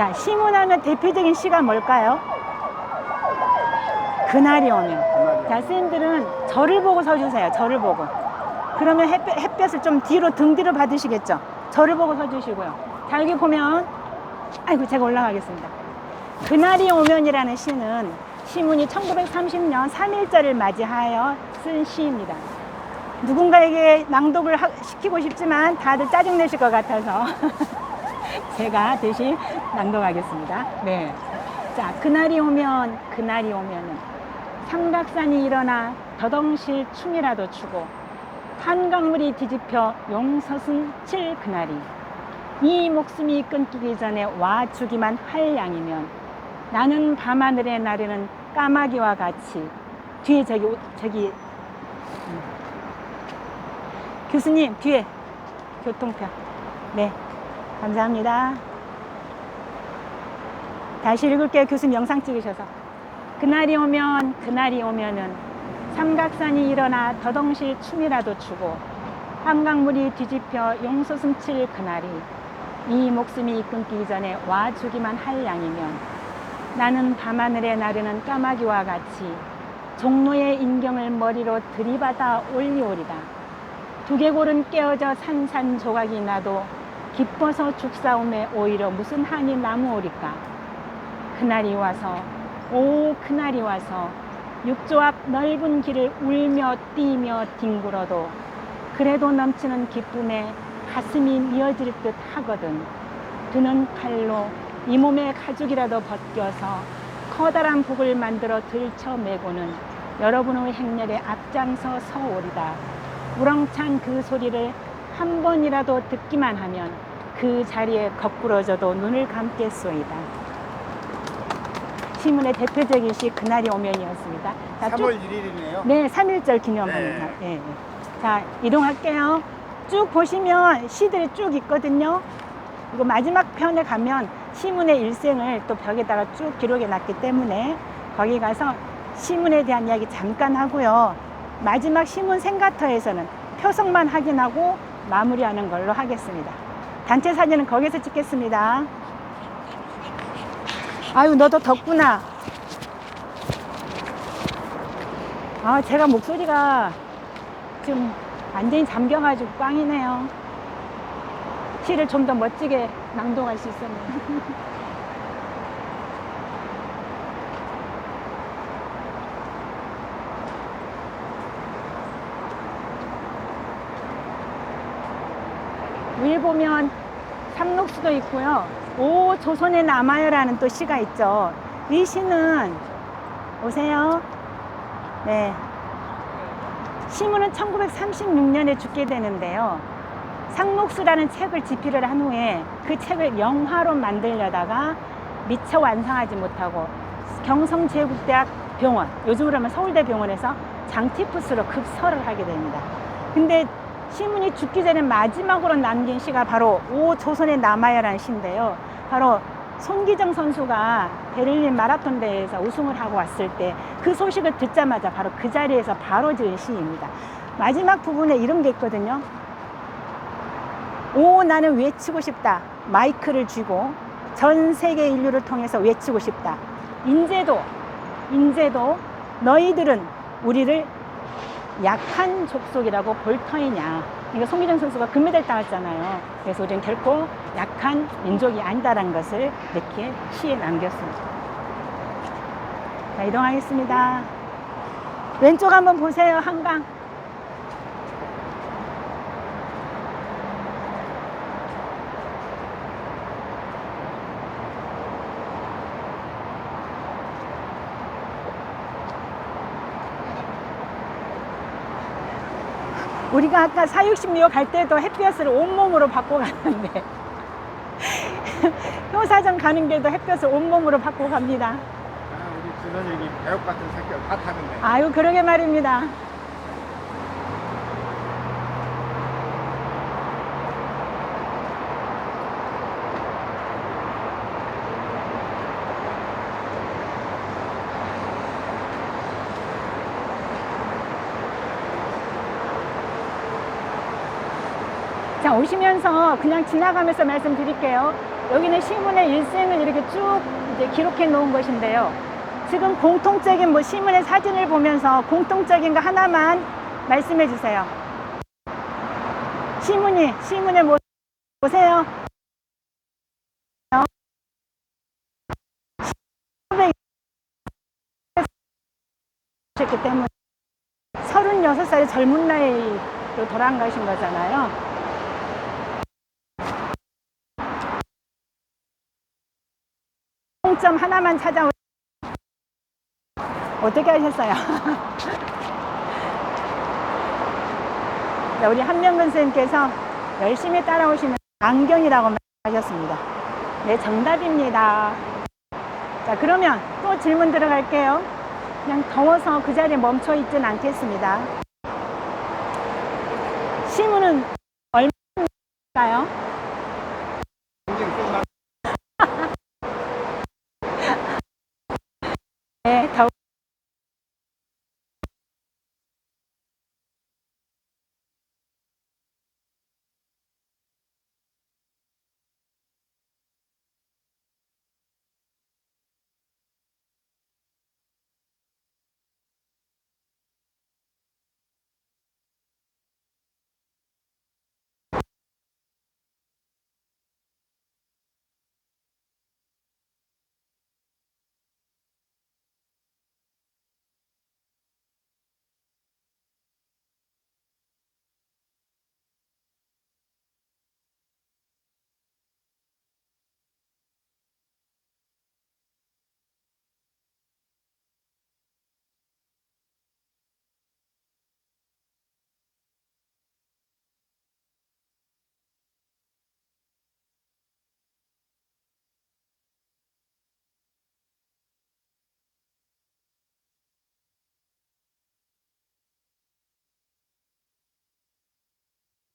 자, 시문하면 대표적인 시가 뭘까요? 그날이 오면. 자, 선생님들은 저를 보고 서주세요. 저를 보고. 그러면 햇볕, 햇볕을 좀 뒤로, 등 뒤로 받으시겠죠? 저를 보고 서주시고요. 자, 여기 보면, 아이고, 제가 올라가겠습니다. 그날이 오면이라는 시는 시문이 1930년 3일절을 맞이하여 쓴 시입니다. 누군가에게 낭독을 하- 시키고 싶지만 다들 짜증내실 것 같아서 제가 대신 낭독하겠습니다. 네. 자, 그날이 오면, 그날이 오면은 삼각산이 일어나 더덩실 춤이라도 추고 한강물이 뒤집혀 용서슴 칠 그날이 이 목숨이 끊기기 전에 와 주기만 할 양이면 나는 밤하늘에 나르는 까마귀와 같이 뒤에 저기 오- 저기 음. 교수님 뒤에 교통편 네 감사합니다. 다시 읽을게요. 교수님 영상 찍으셔서. 그날이 오면 그날이 오면은 삼각산이 일어나 더덩실 춤이라도 추고 한강물이 뒤집혀 용솟음 칠 그날이 이 목숨이 끊기기 전에 와 주기만 할 양이면 나는 밤하늘에 나르는 까마귀와 같이 종로의 인경을 머리로 들이받아 올리오리다. 두개골은 깨어져 산산조각이 나도 기뻐서 죽사움에 오히려 무슨 한이 남으오리까. 그날이 와서 오 그날이 와서 육조 앞 넓은 길을 울며 뛰며 뒹굴어도 그래도 넘치는 기쁨에 가슴이 미어질 듯 하거든. 드는 칼로 이 몸의 가죽이라도 벗겨서 커다란 북을 만들어 들쳐 매고는 여러분의 행렬에 앞장서 서오리다. 우렁찬 그 소리를 한 번이라도 듣기만 하면 그 자리에 거꾸러져도 눈을 감겠소이다. 시문의 대표적인 시 그날이 오면이었습니다. 자, 쭉 3월 1일이네요. 네, 3일절 기념하는 네. 날. 예, 예. 자, 이동할게요. 쭉 보시면 시들이 쭉 있거든요. 이거 마지막 편에 가면 시문의 일생을 또 벽에다가 쭉 기록해 놨기 때문에 거기 가서 시문에 대한 이야기 잠깐 하고요. 마지막 시문 생가터에서는 표성만 확인하고 마무리하는 걸로 하겠습니다. 단체 사진은 거기서 찍겠습니다. 아유, 너도 덥구나. 아, 제가 목소리가 좀 완전히 잠겨가지고 꽝이네요. 시를 좀 더 멋지게 낭독할 수 있었네요. 위에 보면 수도 있고요. 오 조선에 남아요라는 또 시가 있죠. 이 시는 오세요. 네. 시문은 1936년에 죽게 되는데요. 상록수라는 책을 집필을 한 후에 그 책을 영화로 만들려다가 미처 완성하지 못하고 경성제국대학 병원, 요즘으로 하면 서울대 병원에서 장티푸스로 급설을 하게 됩니다. 근데 시문이 죽기 전에 마지막으로 남긴 시가 바로 오 조선에 남아야라는 시인데요. 바로 손기정 선수가 베를린 마라톤 대회에서 우승을 하고 왔을 때 그 소식을 듣자마자 바로 그 자리에서 바로 지은 시입니다. 마지막 부분에 이런 게 있거든요. 오 나는 외치고 싶다. 마이크를 쥐고 전 세계 인류를 통해서 외치고 싶다. 인제도 인제도 너희들은 우리를 약한 족속이라고 볼 터이냐. 그러니까 송기정 선수가 금메달 따왔잖아요. 그래서 우리는 결코 약한 민족이 아니다라는 것을 이렇게 시에 남겼습니다. 자, 이동하겠습니다. 왼쪽 한번 보세요, 한강. 우리가 아까 사육십리호 갈 때도 햇볕을 온몸으로 받고 갔는데 효사전 가는 길도 햇볕을 온몸으로 받고 갑니다. 아, 우리 두 선생님 배역 같은 새끼를 다 타는데. 아유 그러게 말입니다. 자 자, 오시면서 그냥 지나가면서 말씀드릴게요. 여기는 시문의 일생을 이렇게 쭉 이제 기록해 놓은 것인데요. 지금 공통적인 뭐 시문의 사진을 보면서 공통적인 거 하나만 말씀해 주세요. 시문이, 시문의 뭐, 보세요. 셨기 때문에 36살의 젊은 나이로 돌아가신 거잖아요. 공점 하나만 찾아오 어떻게 하셨어요? 자, 우리 한명근 선생님께서 열심히 따라오시는 안경이라고 하셨습니다. 네, 정답입니다. 자, 그러면 또 질문 들어갈게요. 그냥 더워서 그 자리에 멈춰 있진 않겠습니다. 시문은 얼마일까요?